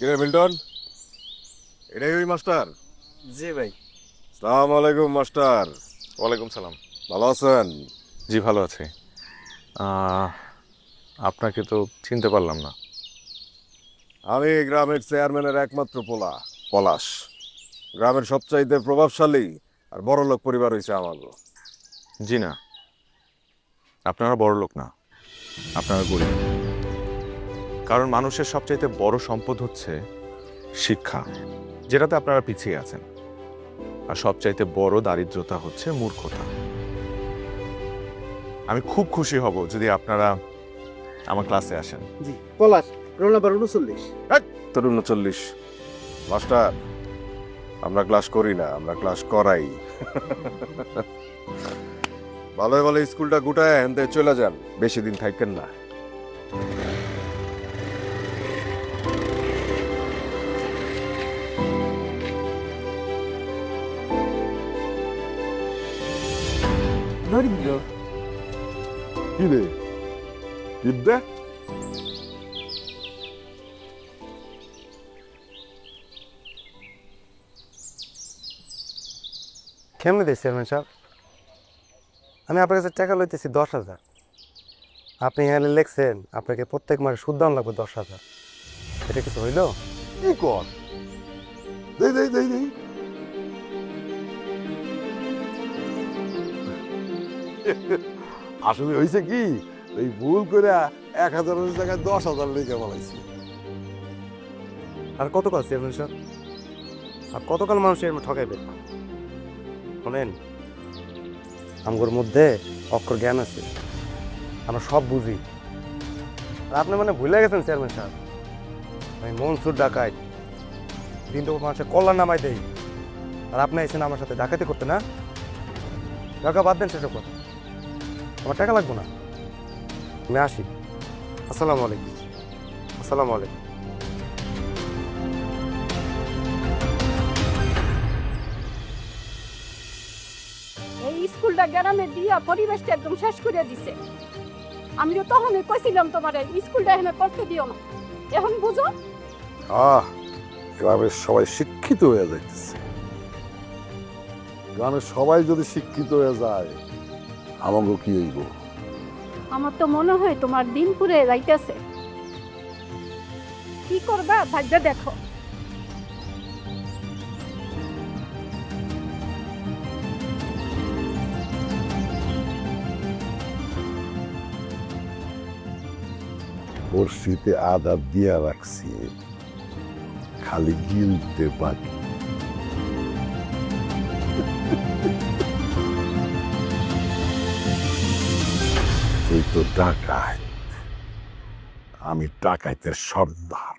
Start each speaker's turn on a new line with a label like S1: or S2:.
S1: কিরে মিল্টন? এটাই ওই মাস্টার।
S2: জি ভাই।
S1: সালাম আলাইকুম মাস্টার।
S3: ওয়ালাইকুম সালাম।
S1: ভালো আছেন?
S3: জি ভালো আছি। আহ, আপনাকে তো চিনতে পারলাম না।
S1: আমি এই গ্রামের চেয়ারম্যানের একমাত্র পোলা পলাশ। গ্রামের সবচাইতে প্রভাবশালী আর বড় লোক পরিবার হয়েছে আমাগো
S3: জি না। আপনারা বড় লোক না। আপনারা গরিব। কারণ মানুষের সবচাইতে বড় সম্পদ হচ্ছে শিক্ষা যেটাতে আপনারা পিছিয়ে আছেন। আর সবচাইতে বড় দারিদ্রতা হচ্ছে মূর্খতা। আমি খুব খুশি হব যদি আপনারা আমার ক্লাসে আসেন।
S2: জি পলাশ রোল নাম্বার উনচল্লিশ।
S1: তোর উনচল্লিশ। মাস্টার আমরা ক্লাস করি না আমরা ক্লাস করাই। ভালো ভালো স্কুলটা গুটায় চলে যান বেশি দিন থাকেন না।
S2: দরিদ্র
S1: কি রে
S2: কেমনে দিয়েছি চেয়ারম্যান সাহেব আমি আপনার কাছে টাকা লইতেছি দশ হাজার। আপনি এখানে লিখছেন আপনাকে প্রত্যেক মাসে সুদ দাম লাগবে দশ হাজার। এটা কিছু হইল?
S1: কি কর? দেই দেই দেই দেই।
S4: আসলে হয়েছে কি এই ভুল করে এক হাজারের জায়গায় দশ হাজার লেগে বলাইছি
S2: আর কতকাল চেয়ারম্যান সাহেব? আর কতকাল মানুষ এরম ঠকাইবে? শোনেন, আমগোর মধ্যে অক্ষর জ্ঞান আছে। আমরা সব বুঝি। আর আপনি মানে ভুলে গেছেন, চেয়ারম্যান সাহেব? আমি মনসুর ডাকাই দিন তো মানুষের কল্যাণ নামাই দেই। আর আপনি এসেছেন আমার সাথে ডাকাতি করতে, না? টাকা বাদ দেন সেসব কথা। আমার টাকা লাগবে না? আমি আসি। আসসালামু আলাইকুম। আসসালামু আলাইকুম।
S5: এই স্কুলটা গ্রামে দিয়া পরিবেশটা একদম শেষ করে দিছে। আমিও তখনই কইছিলাম তোমার স্কুলটা এখানে পড়তে দিও না। এখন বুঝো?
S4: আহ গ্রামের সবাই শিক্ষিত হয়ে যাইতেছে। গ্রামের সবাই যদি শিক্ষিত হয়ে যায় আমাকে কি হইব?
S5: আমার তো মনে হয় তোমার দিন পুরে যাইতেছে। কি করবা ভাগ্য দেখো।
S4: বর্ষিতে আদা দিয়া রাখছি। খালি গিলতে বাকি। তুই তো ডাকায় আমি ডাকাইতের সর্দার।